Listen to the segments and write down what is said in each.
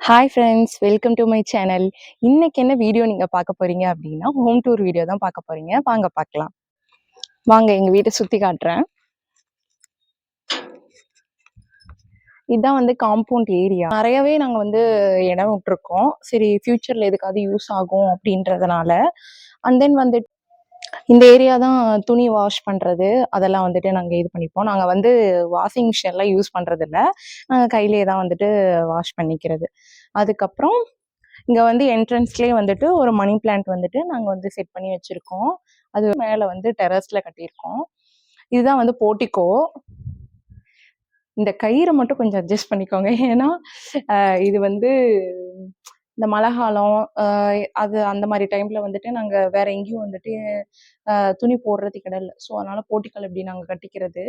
Hi friends welcome to my channel இன்னைக்கு என்ன video நீங்கள் பார்க்க போறீங்க அப்படின்னா ஹோம் டூர் வீடியோ தான் பார்க்க போறீங்க. வாங்க பார்க்கலாம். வாங்க எங்கள் வீட்டை சுற்றி காட்டுறேன். இதுதான் வந்து காம்பவுண்ட் ஏரியா நிறையவே நாங்கள் வந்து இடம் விட்டுருக்கோம். சரி ஃப்யூச்சரில் எதுக்காவது யூஸ் ஆகும் அப்படின்றதுனால. அண்ட் தென் வந்துட்டு இந்த ஏரியா தான் துணி வாஷ் பண்ணுறது அதெல்லாம் வந்துட்டு நாங்கள் இது பண்ணிப்போம். நாங்கள் வந்து வாஷிங் மிஷின்லாம் யூஸ் பண்ணுறதில்ல நாங்கள் கையிலே தான் வந்துட்டு வாஷ் பண்ணிக்கிறது. அதுக்கப்புறம் இங்கே வந்து என்ட்ரன்ஸ்லேயே வந்துட்டு ஒரு மணி பிளான்ட் வந்துட்டு நாங்கள் வந்து செட் பண்ணி வச்சுருக்கோம். அது மேலே வந்து டெரஸில் கட்டியிருக்கோம். இதுதான் வந்து போட்டிக்கோ. இந்த கயிறை மட்டும் கொஞ்சம் அட்ஜஸ்ட் பண்ணிக்கோங்க. ஏன்னா இது வந்து இந்த மழை காலம் அது அந்த மாதிரி டைம்ல வந்துட்டு நாங்கள் வேற எங்கேயும் வந்துட்டு துணி போடுறது கிடையாது ஸோ அதனால போட்டிக்கல் இப்படி நாங்கள் கட்டிக்கிறது?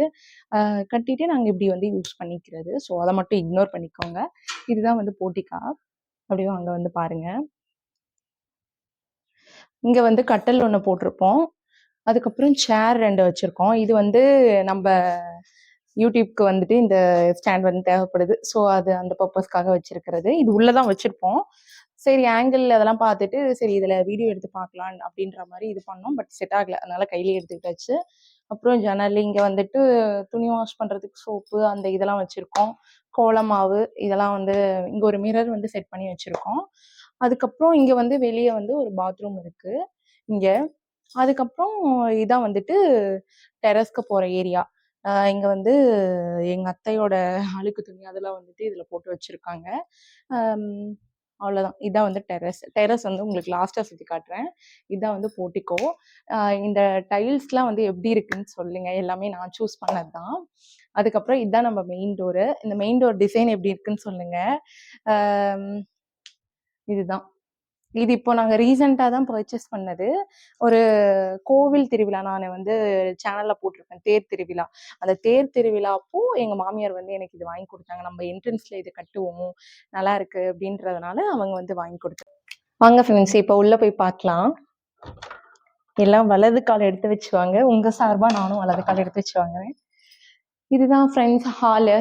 கட்டிட்டு நாங்கள் இப்படி வந்து யூஸ் பண்ணிக்கிறது? ஸோ அதை மட்டும் இக்னோர் பண்ணிக்கோங்க. இதுதான் வந்து போட்டிக்கா? அப்படியே அங்கே வந்து பாருங்க. இங்கே வந்து கட்டல் ஒன்று போட்டிருப்போம். அதுக்கப்புறம் சேர் ரெண்டு வச்சுருக்கோம். இது வந்து நம்ம யூடியூப்க்கு வந்துட்டு இந்த ஸ்டாண்ட் வந்து தேவைப்படுது. ஸோ அது அந்த பர்பஸ்க்காக வச்சிருக்கிறது. இது உள்ளே தான் வச்சுருப்போம். சரி ஆங்கிள் அதெல்லாம் பார்த்துட்டு சரி இதில் வீடியோ எடுத்து பார்க்கலாம் அப்படின்ற மாதிரி இது பண்ணோம். பட் செட் ஆகலை. அதனால் கையிலே எடுத்துக்கிட்டாச்சு. அப்புறம் ஜன்னல் இங்கே வந்துட்டு துணி வாஷ் பண்ணுறதுக்கு சோப்பு அந்த இதெல்லாம் வச்சுருக்கோம். கோலமாவு இதெல்லாம் வந்து இங்கே ஒரு மிரர் வந்து செட் பண்ணி வச்சுருக்கோம். அதுக்கப்புறம் இங்கே வந்து வெளியே வந்து ஒரு பாத்ரூம் இருக்குது இங்கே. அதுக்கப்புறம் இதான் வந்துட்டு டெரஸ்க்கு போகிற ஏரியா இங்கே வந்து எங்கள் அத்தையோட அழுக்கு துணி அதெல்லாம் வந்துட்டு இதில் போட்டு வச்சுருக்காங்க. அவ்வளோதான் இதான் வந்து டெரஸ் டெரஸ் வந்து உங்களுக்கு லாஸ்ட்டாக சுற்றி காட்டுறேன். இதான் வந்து போட்டிக்கோ இந்த டைல்ஸ்லாம் வந்து எப்படி இருக்குன்னு சொல்லுங்க. எல்லாமே நான் சூஸ் பண்ணது தான் அதுக்கப்புறம் இதுதான் நம்ம மெயின் டோரு இந்த மெயின் டோர் டிசைன் எப்படி இருக்குன்னு சொல்லுங்க. இதுதான். இது இப்போ நாங்கள் ரீசெண்டாக தான் பர்ச்சேஸ் பண்ணது. ஒரு கோவில் திருவிழா நான் வந்து சேனலில் போட்டிருக்கேன். தேர் திருவிழா. அந்த தேர் திருவிழா அப்போ எங்கள் மாமியார் வந்து எனக்கு இது வாங்கி கொடுத்தாங்க. நம்ம என்ட்ரன்ஸில் இது கட்டுவோம் நல்லா இருக்கு அப்படின்றதுனால அவங்க வந்து வாங்கி கொடுத்தாங்க வாங்க ஃப்ரெண்ட்ஸ் இப்போ உள்ளே போய் பார்க்கலாம். எல்லாம் வலது கால் எடுத்து வச்சுவாங்க. உங்கள் சார்பாக நானும் வலது கால் எடுத்து வச்சு வாங்குறேன் இதுதான் ஃப்ரெண்ட்ஸ் ஹாலு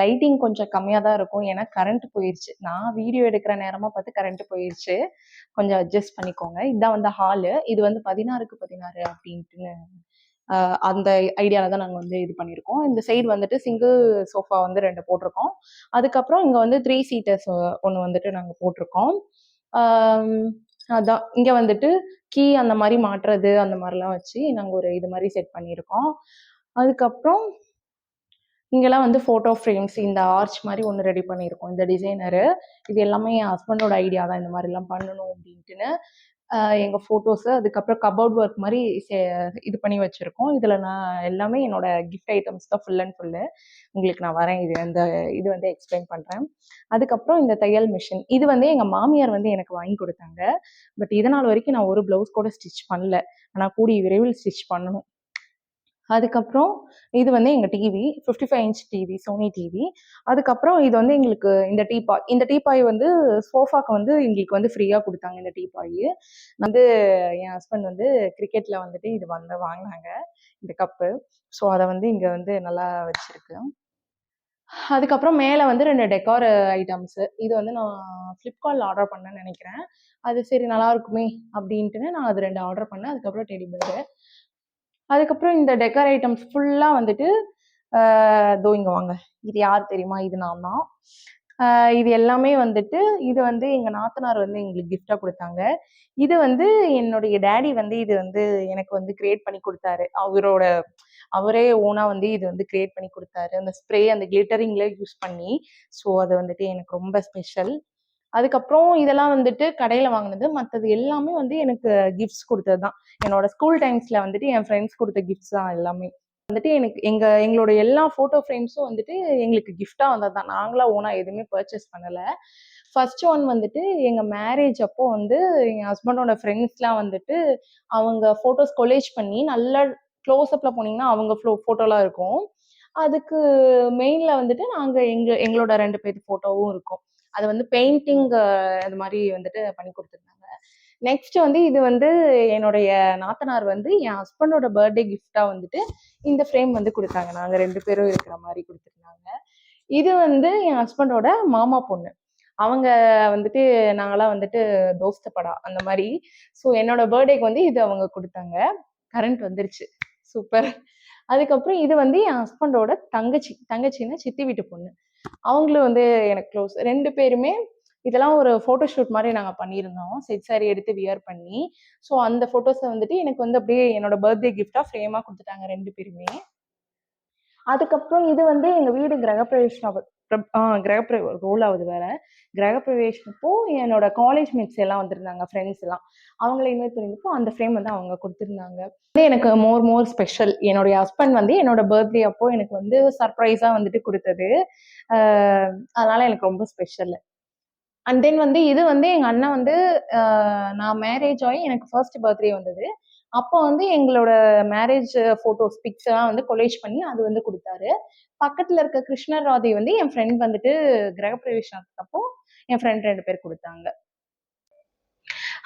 லைட்டிங் கொஞ்சம் கம்மியாக தான் இருக்கும். ஏன்னா கரண்ட் போயிடுச்சு நான் வீடியோ எடுக்கிற நேரமாக பார்த்து கரண்ட் போயிடுச்சு கொஞ்சம் அட்ஜஸ்ட் பண்ணிக்கோங்க. இதுதான் வந்து ஹாலு இது வந்து பதினாறுக்கு பதினாறு அப்படின்ட்டுன்னு அந்த ஐடியாவில் தான் நாங்கள் வந்து இது பண்ணியிருக்கோம். இந்த சைடு வந்துட்டு சிங்கிள் சோஃபா வந்து ரெண்டு போட்டிருக்கோம். அதுக்கப்புறம் இங்கே வந்து த்ரீ சீட்டர்ஸ் ஒன்று வந்துட்டு நாங்கள் போட்டிருக்கோம். அதான். இங்கே வந்துட்டு கீ அந்த மாதிரி மாட்டுறது அந்த மாதிரிலாம் வச்சு நாங்கள் ஒரு இது மாதிரி செட் பண்ணியிருக்கோம். அதுக்கப்புறம் இங்கெல்லாம் வந்து ஃபோட்டோ ஃப்ரேம்ஸ் இந்த ஆர்ச் மாதிரி ஒன்று ரெடி பண்ணியிருக்கோம். இந்த டிசைனரு இது எல்லாமே என் ஹஸ்பண்டோட ஐடியா தான் இந்த மாதிரிலாம் பண்ணணும் அப்படின்ட்டுன்னு எங்கள் ஃபோட்டோஸு அதுக்கப்புறம் கபோர்ட் ஒர்க் மாதிரி சே- இது பண்ணி வச்சுருக்கோம். இதில் நான் எல்லாமே என்னோட கிஃப்ட் ஐட்டம்ஸ் தான் ஃபுல் அண்ட் ஃபுல்லு உங்களுக்கு நான் வரேன். இது அந்த இது வந்து எக்ஸ்பிளைன் பண்ணுறேன் அதுக்கப்புறம் இந்த தையல் மிஷின் இது வந்து எங்கள் மாமியார் வந்து எனக்கு வாங்கி கொடுத்தாங்க. பட் இதனால் வரைக்கும் நான் ஒரு ப்ளவுஸ் கூட ஸ்டிச் பண்ணல. ஆனால் கூடிய விரைவில் ஸ்டிச் பண்ணணும். அதுக்கப்புறம் இது வந்து எங்கள் TV fifty five inch TV Sony TV அதுக்கப்புறம் இது வந்து எங்களுக்கு இந்த டீபாய் இந்த டீபாய் வந்து சோஃபாக்கு வந்து எங்களுக்கு வந்து ஃப்ரீயாக கொடுத்தாங்க இந்த டீபாய் வந்து என் ஹஸ்பண்ட் வந்து கிரிக்கெட்டில் வந்துட்டு இது வந்து வாங்கினாங்க இந்த கப்பு ஸோ அதை வந்து இங்கே வந்து நல்லா வச்சுருக்கு. அதுக்கப்புறம் மேலே வந்து ரெண்டு டெக்கார் ஐட்டம்ஸு இது வந்து நான் ஃப்ளிப்கார்ட்டில் ஆர்டர் பண்ணேன்னு நினைக்கிறேன். அது சரி நல்லா இருக்குமே அப்படின்ட்டுன்னு நான் அது ரெண்டு ஆர்டர் பண்ணேன். அதுக்கப்புறம் டெடி பேரு அதுக்கப்புறம் இந்த டெக்கர் ஐட்டம்ஸ் ஃபுல்லாக வந்துட்டு தோ இங்கே வாங்க. இது யார் தெரியுமா? இது நான் தான். இது எல்லாமே வந்துட்டு இது வந்து எங்கள் நாத்தனார் வந்து எங்களுக்கு கிஃப்டாக கொடுத்தாங்க. இது வந்து என்னுடைய டேடி வந்து இது வந்து எனக்கு வந்து கிரியேட் பண்ணி கொடுத்தாரு. அவரோட அவரே ஓனாக வந்து இது வந்து கிரியேட் பண்ணி கொடுத்தாரு. அந்த ஸ்ப்ரே அந்த கிளிட்டரிங்ல யூஸ் பண்ணி. ஸோ அது வந்துட்டு எனக்கு ரொம்ப ஸ்பெஷல் அதுக்கப்புறம் இதெல்லாம் வந்துட்டு கடையில் வாங்கினது. மற்றது எல்லாமே வந்து எனக்கு கிஃப்ட்ஸ் கொடுத்தது தான் என்னோட ஸ்கூல் டைம்ஸ்ல வந்துட்டு என் ஃப்ரெண்ட்ஸ் கொடுத்த கிஃப்ட்ஸ் தான் எல்லாமே. வந்துட்டு எனக்கு எங்க எங்களோட எல்லா ஃபோட்டோ ஃப்ரேம்ஸும் வந்துட்டு எங்களுக்கு கிஃப்டாக வந்தது தான் நாங்களா ஓனா எதுவுமே பர்ச்சேஸ் பண்ணல. ஃபர்ஸ்ட் ஒன் வந்துட்டு எங்க மேரேஜ் அப்போ வந்து எங்கள் ஹஸ்பண்டோட ஃப்ரெண்ட்ஸ்லாம் வந்துட்டு அவங்க ஃபோட்டோஸ் கொலேஜ் பண்ணி நல்லா க்ளோஸ்அப்பில் போனீங்கன்னா அவங்க ஃபோ ஃபோட்டோலாம் இருக்கும். அதுக்கு மெயின்ல வந்துட்டு நாங்க எங்க எங்களோட ரெண்டு பேர் ஃபோட்டோவும் இருக்கும். அது வந்து பெயிண்டிங் அது மாதிரி வந்துட்டு பண்ணி கொடுத்துருந்தாங்க. நெக்ஸ்ட் வந்து இது வந்து என்னுடைய நாத்தனார் வந்து என் ஹஸ்பண்டோட பர்த்டே கிஃப்டா வந்துட்டு இந்த ஃப்ரேம் வந்து கொடுத்தாங்க. நாங்க ரெண்டு பேரும் இருக்கிற மாதிரி கொடுத்துருந்தாங்க. இது வந்து என் ஹஸ்பண்டோட மாமா பொண்ணு. அவங்க வந்துட்டு நாங்களாம் வந்துட்டு தோஸ்த படா அந்த மாதிரி. ஸோ என்னோட பர்த்டேக்கு வந்து இது அவங்க கொடுத்தாங்க. கரண்ட் வந்துருச்சு. சூப்பர் அதுக்கப்புறம் இது வந்து என் ஹஸ்பண்டோட தங்கச்சி தங்கச்சின்னா சித்தி வீட்டு பொண்ணு. அவங்களும் வந்து எனக்கு க்ளோஸ் ரெண்டு பேருமே இதெல்லாம் ஒரு ஃபோட்டோ ஷூட் மாதிரி நாங்கள் பண்ணியிருந்தோம். செட் சாரி எடுத்து வியர் பண்ணி. ஸோ அந்த ஃபோட்டோஸை வந்துட்டு எனக்கு வந்து அப்படியே என்னோட பர்த்டே கிஃப்டாக ஃப்ரேமாக கொடுத்துட்டாங்க ரெண்டு பேருமே. அதுக்கப்புறம் இது வந்து எங்கள் வீடு கிரகப்பிரவேசம் கிரகப்பிர ரோல் ஆகுது வேற. கிரகப்பிரவேசப்போ என்னோட காலேஜ் மேட்ஸ் எல்லாம் வந்திருந்தாங்க ஃப்ரெண்ட்ஸ் எல்லாம். அவங்கள இன்வைட் பண்ணியிருந்தப்போ அந்த ஃப்ரேம் வந்து அவங்க கொடுத்துருந்தாங்க. வந்து எனக்கு மோர் மோர் ஸ்பெஷல் என்னுடைய ஹஸ்பண்ட் வந்து என்னோட பர்த்டே அப்போ எனக்கு வந்து சர்ப்ரைஸாக வந்துட்டு கொடுத்தது. அதனால எனக்கு ரொம்ப ஸ்பெஷல் அண்ட் தென் வந்து இது வந்து எங்க அண்ணன் வந்து நான் மேரேஜ் ஆகி எனக்கு ஃபர்ஸ்ட் பர்த்டே வந்தது. அப்போ வந்து எங்களோட மேரேஜ் ஃபோட்டோஸ் பிக்ஸ் வந்து கொலேஜ் பண்ணி அது வந்து கொடுத்தாரு. பக்கத்துல இருக்க கிருஷ்ணர் ராதை வந்து என் ஃப்ரெண்ட் வந்துட்டு கிரகப்பிரவேசத்துக்கு அப்போ என் ஃப்ரெண்ட் ரெண்டு பேர் கொடுத்தாங்க.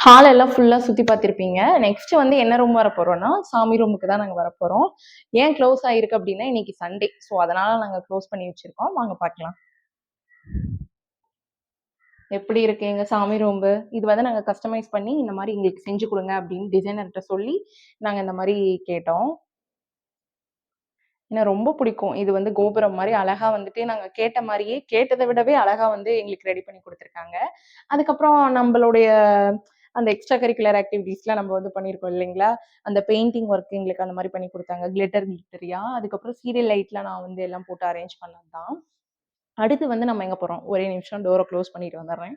ஹால் எல்லாம் ஃபுல்லா சுத்தி பார்த்திருப்பீங்க. நெக்ஸ்ட் வந்து என்ன ரூம் வர போறோம்னா சாமி ரூமுக்கு தான் நாங்க வரப்போகிறோம் ஏன் க்ளோஸ் ஆயிருக்கு அப்படின்னா இன்னைக்கு சண்டே ஸோ அதனால நாங்க க்ளோஸ் பண்ணி வச்சிருக்கோம். வாங்க பார்க்கலாம். எப்படி இருக்கு? எங்க சாமி ரூம்பு இது வந்து நாங்க கஸ்டமைஸ் பண்ணி இந்த மாதிரி எங்களுக்கு செஞ்சு கொடுங்க அப்படின்னு டிசைனர்கிட்ட சொல்லி நாங்க இந்த மாதிரி கேட்டோம். எனக்கு ரொம்ப பிடிக்கும். இது வந்து கோபுரம் மாதிரி அழகா வந்துட்டு நாங்க கேட்ட மாதிரியே கேட்டதை விடவே அழகா வந்து எங்களுக்கு ரெடி பண்ணி கொடுத்துருக்காங்க. அதுக்கப்புறம் நம்மளுடைய அந்த எக்ஸ்ட்ரா கரிக்குலர் ஆக்டிவிட்டீஸ்லாம் நம்ம வந்து பண்ணியிருக்கோம் இல்லைங்களா? அந்த பெயிண்டிங் ஒர்க் எங்களுக்கு அந்த மாதிரி பண்ணி கொடுத்தாங்க. கிளிட்டர் கிளிட்டரியா அதுக்கப்புறம் சீரியல் லைட்லாம் நான் வந்து எல்லாம் போட்டு அரேஞ்ச் பண்ணது தான் அடுத்து வந்து நம்ம எங்க போறோம்? ஒரே நிமிஷம் டோரை க்ளோஸ் பண்ணிட்டு வந்துடுறேன்.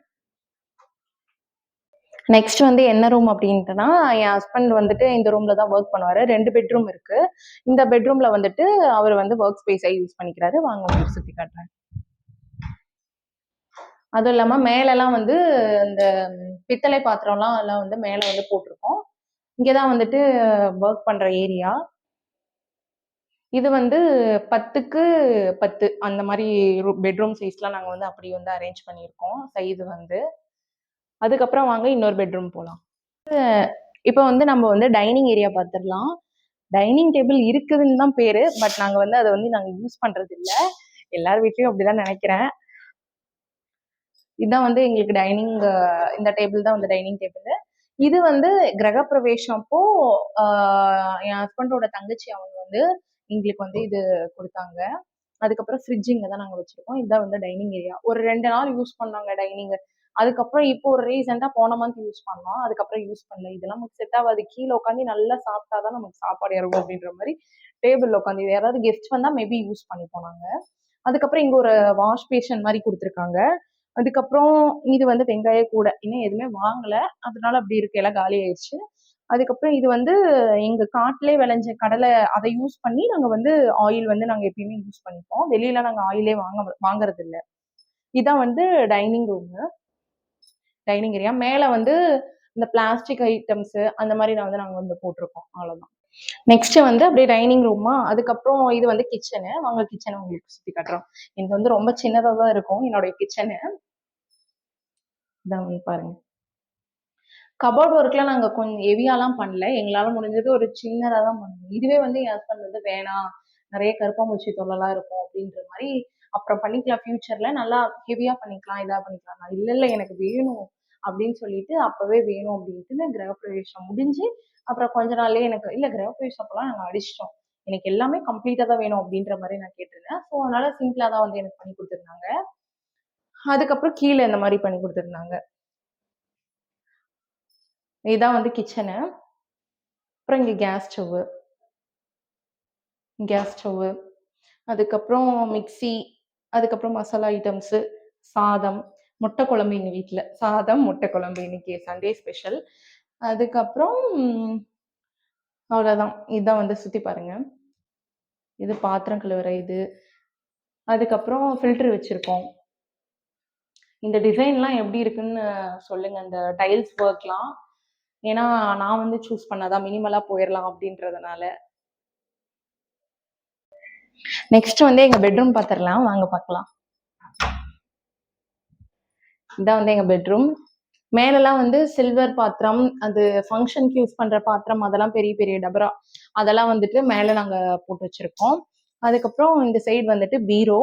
நெக்ஸ்ட் வந்து என்ன ரூம் அப்படின்ட்டுனா என் ஹஸ்பண்ட் வந்துட்டு இந்த ரூம்ல தான் ஒர்க் பண்ணுவாரு. ரெண்டு பெட்ரூம் இருக்கு. இந்த பெட்ரூம்ல வந்துட்டு அவர் வந்து ஒர்க் ஸ்பேஸா யூஸ் பண்ணிக்கிறாரு. வாங்க உங்களுக்கு சுத்தி காட்டுறேன். அதுவும் இல்லாம மேலெல்லாம் வந்து இந்த பித்தளை பாத்திரம்லாம் எல்லாம் வந்து மேல வந்து போட்டிருக்கோம். இங்கதான் வந்துட்டு ஒர்க் பண்ற ஏரியா இது வந்து பத்துக்கு பத்து. அந்த மாதிரி பெட்ரூம் சைஸ்லாம் நாங்கள் வந்து அப்படி வந்து அரேஞ்ச் பண்ணியிருக்கோம். சைஸ் வந்து. அதுக்கப்புறம் வாங்க இன்னொரு பெட்ரூம் போகலாம் இப்போ வந்து நம்ம வந்து டைனிங் ஏரியா பார்த்துடலாம் டைனிங் டேபிள் இருக்குதுன்னு தான் பேரு. பட் நாங்கள் வந்து அதை வந்து நாங்கள் யூஸ் பண்ணுறது இல்லை எல்லார் வீட்லயும் அப்படிதான் நினைக்கிறேன். இதுதான் வந்து எங்களுக்கு டைனிங் இந்த டேபிள் தான் வந்து டைனிங் டேபிள் இது வந்து கிரகப்பிரவேசம் அப்போ என் ஹஸ்பண்டோட தங்கச்சி அவங்க வந்து எங்களுக்கு வந்து இது கொடுத்தாங்க. அதுக்கப்புறம் ஃப்ரிட்ஜ் இங்கே தான் நாங்கள் வச்சிருக்கோம். இதுதான் வந்து டைனிங் ஏரியா ஒரு ரெண்டு நாள் யூஸ் பண்ணாங்க டைனிங் அதுக்கப்புறம் இப்போ ஒரு ரீசெண்டாக போன மந்த் யூஸ் பண்ணோம். அதுக்கப்புறம் யூஸ் பண்ணல. இதெல்லாம் நமக்கு செட் ஆகாது. கீழே உட்காந்து நல்லா சாப்பிட்டாதான் நமக்கு சாப்பாடு இறங்கும் அப்படின்ற மாதிரி டேபிள் உட்காந்து யாராவது கெஸ்ட் வந்தா மேபி யூஸ் பண்ணி போனாங்க. அதுக்கப்புறம் இங்க ஒரு வாஷ் பேஷன் மாதிரி கொடுத்துருக்காங்க. அதுக்கப்புறம் இது வந்து வெங்காய கூடை. இன்னும் எதுவுமே வாங்கல. அதனால அப்படி இருக்கு. எல்லாம் காலி ஆயிடுச்சு. அதுக்கப்புறம் இது வந்து எங்க காட்டிலே விளைஞ்ச கடலை அதை யூஸ் பண்ணி நாங்க வந்து ஆயில் வந்து நாங்க எப்பயுமே யூஸ் பண்ணிப்போம். வெளியில நாங்க ஆயிலே வாங்க வாங்குறது இல்ல இதான் வந்து டைனிங் ரூமு டைனிங் ஏரியா மேல வந்து இந்த பிளாஸ்டிக் ஐட்டம்ஸ் அந்த மாதிரி நான் வந்து நாங்க வந்து போட்டிருக்கோம். அவ்வளவுதான். நெக்ஸ்ட் வந்து அப்படியே டைனிங் ரூமா அதுக்கப்புறம் இது வந்து கிச்சனு வாங்க கிச்சனை உங்களுக்கு சுத்தி காட்டுறோம். இது வந்து ரொம்ப சின்னதா தான் இருக்கும். என்னுடைய கிச்சனு இதான் வந்து பாருங்க. கபோர்ட் ஒர்க்லாம் நாங்கள் கொஞ்சம் ஹெவியாலாம் பண்ணல. எங்களால் முடிஞ்சது ஒரு சின்னதாக தான் பண்ணோம் இதுவே வந்து என் ஹஸ்பண்ட் வந்து வேணாம். நிறைய கருப்பாம்பூச்சி தொல்லைலாம் இருக்கும். அப்படின்ற மாதிரி அப்புறம் பண்ணிக்கலாம். ஃபியூச்சர்ல நல்லா ஹெவியாக பண்ணிக்கலாம் இதாக பண்ணிக்கலாம். நான் இல்லை இல்லை எனக்கு வேணும். அப்படின்னு சொல்லிட்டு அப்பவே வேணும். அப்படின்ட்டு கிரகப்பிரவேசம் முடிஞ்சு அப்புறம் கொஞ்ச நாள்லயே எனக்கு இல்லை கிரகப்பிரவேசம் அப்பெல்லாம் நாங்கள் அடிச்சிட்டோம். எனக்கு எல்லாமே கம்ப்ளீட்டாக தான் வேணும். அப்படின்ற மாதிரி நான் கேட்டிருந்தேன். ஸோ அதனால சிம்பிளாக தான் வந்து எனக்கு பண்ணி கொடுத்துருந்தாங்க. அதுக்கப்புறம் கீழே இந்த மாதிரி பண்ணி கொடுத்துருந்தாங்க. இதான் வந்து கிச்சனு அப்புறம் இங்கே கேஸ் ஸ்டவ்வு கேஸ் ஸ்டவ்வு அதுக்கப்புறம் மிக்ஸி அதுக்கப்புறம் மசாலா ஐட்டம்ஸு சாதம் முட்டை குழம்பு எங்கள் வீட்டில் சாதம் முட்டை குழம்பு இன்னைக்கு சண்டே ஸ்பெஷல் அதுக்கப்புறம் அவ்வளோதான் இதுதான் வந்து சுற்றி பாருங்கள் இது பாத்திரம் கழுவுற இது. அதுக்கப்புறம் ஃபில்ட்ரு வச்சுருக்கோம். இந்த டிசைன்லாம் எப்படி இருக்குன்னு சொல்லுங்கள் இந்த டைல்ஸ் ஒர்க்லாம் ஏன்னா நான் வந்து சூஸ் பண்ணாதான் மினிமலா போயிடலாம் அப்படின்றதுனால. நெக்ஸ்ட் வந்து எங்க பெட்ரூம் பார்த்துடலாம் வாங்க பார்க்கலாம் இதான் வந்து எங்க பெட்ரூம் மேலெல்லாம் வந்து சில்வர் பாத்திரம் அது ஃபங்க்ஷனுக்கு யூஸ் பண்ற பாத்திரம் அதெல்லாம் பெரிய பெரிய டபரா அதெல்லாம் வந்துட்டு மேல நாங்க போட்டு வச்சிருக்கோம். அதுக்கப்புறம் இந்த சைடு வந்துட்டு பீரோ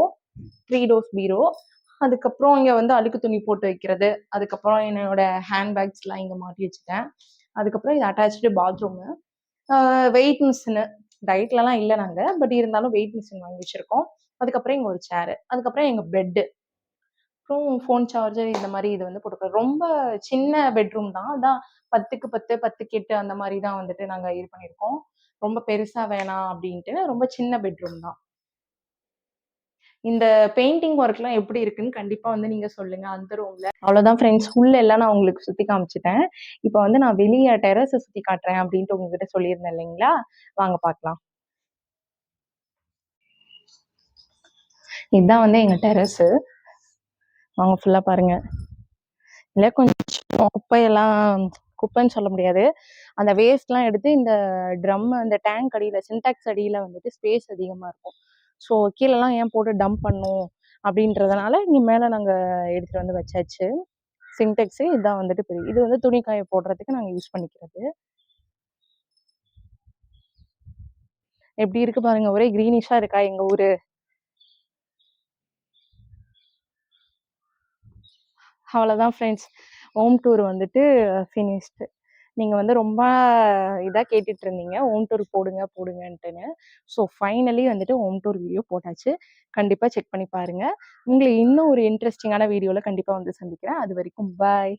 த்ரீ டோர்ஸ் பீரோ. அதுக்கப்புறம் இங்கே வந்து அழுக்கு துணி போட்டு வைக்கிறது. அதுக்கப்புறம் என்னோட ஹேண்ட் பேக்ஸ்லாம் மாட்டி வச்சுட்டேன். அதுக்கப்புறம் இது அட்டாச்சு பாத்ரூமு வெயிட் மிஷினு டயட்லலாம் இல்லை நாங்கள் பட் இருந்தாலும் வெயிட் மிஷின் வாங்கி வச்சுருக்கோம். அதுக்கப்புறம் இங்கே ஒரு சேரு அதுக்கப்புறம் எங்கள் பெட்டு அப்புறம் ஃபோன் சார்ஜர் இந்த மாதிரி இது வந்து போட்டுக்கலாம் ரொம்ப சின்ன பெட்ரூம் தான். அதான் பத்துக்கு பத்து பத்துக்கு எட்டு அந்த மாதிரி தான் வந்துட்டு நாங்கள் இது பண்ணியிருக்கோம். ரொம்ப பெருசாக வேணாம் அப்படின்ட்டு. ரொம்ப சின்ன பெட்ரூம் தான். இந்த பெயிண்டிங் ஒர்க்லாம் எப்படி இருக்குன்னு கண்டிப்பாக வந்து நீங்க சொல்லுங்க அந்த ரூமில் அவ்வளோதான் ஃப்ரெண்ட்ஸ் உள்ள எல்லாம் நான் உங்களுக்கு சுத்தி காமிச்சிட்டேன். இப்போ வந்து நான் வெளியே டெரஸை சுத்தி காட்டுறேன் அப்படின்ட்டு உங்ககிட்ட சொல்லியிருந்தேன் இல்லைங்களா? வாங்க பார்க்கலாம். இதுதான் வந்து எங்க டெரஸு வாங்க ஃபுல்லா பாருங்க. இல்லை கொஞ்சம் குப்பையெல்லாம் குப்பைன்னு சொல்ல முடியாது. அந்த வேஸ்ட்லாம் எடுத்து இந்த ட்ரம் அந்த டேங்க் அடியில் சின்டாக்ஸ் அடியில் வந்துட்டு ஸ்பேஸ் அதிகமாக இருக்கும். ஸோ கீழெல்லாம் ஏன் போட்டு டம்ப் பண்ணும்? அப்படின்றதுனால இங்கே மேலே நாங்கள் எடுத்துகிட்டு வந்து வச்சாச்சு. சின்டெக்ஸு இதுதான் வந்துட்டு பெரிய இது வந்து துணி காய போடுறதுக்கு நாங்கள் யூஸ் பண்ணிக்கிறது. எப்படி இருக்கு பாருங்க ஒரே க்ரீனிஷாக இருக்கா எங்கள் ஊர்? அவ்வளோதான் ஃப்ரெண்ட்ஸ் ஹோம் டூர் வந்துட்டு ஃபினிஷ்டு நீங்கள் வந்து ரொம்ப இதாக கேட்டுட்டு இருந்தீங்க ஹோம் டூர் போடுங்க போடுங்கன்ட்டுன்னு. ஸோ ஃபைனலி வந்துட்டு ஹோம் டூர் வீடியோ போட்டாச்சு. கண்டிப்பாக செக் பண்ணி பாருங்கள் உங்களை இன்னும் ஒரு இன்ட்ரெஸ்டிங்கான வீடியோவில் கண்டிப்பாக வந்து சந்திக்கிறேன். அது வரைக்கும் பாய்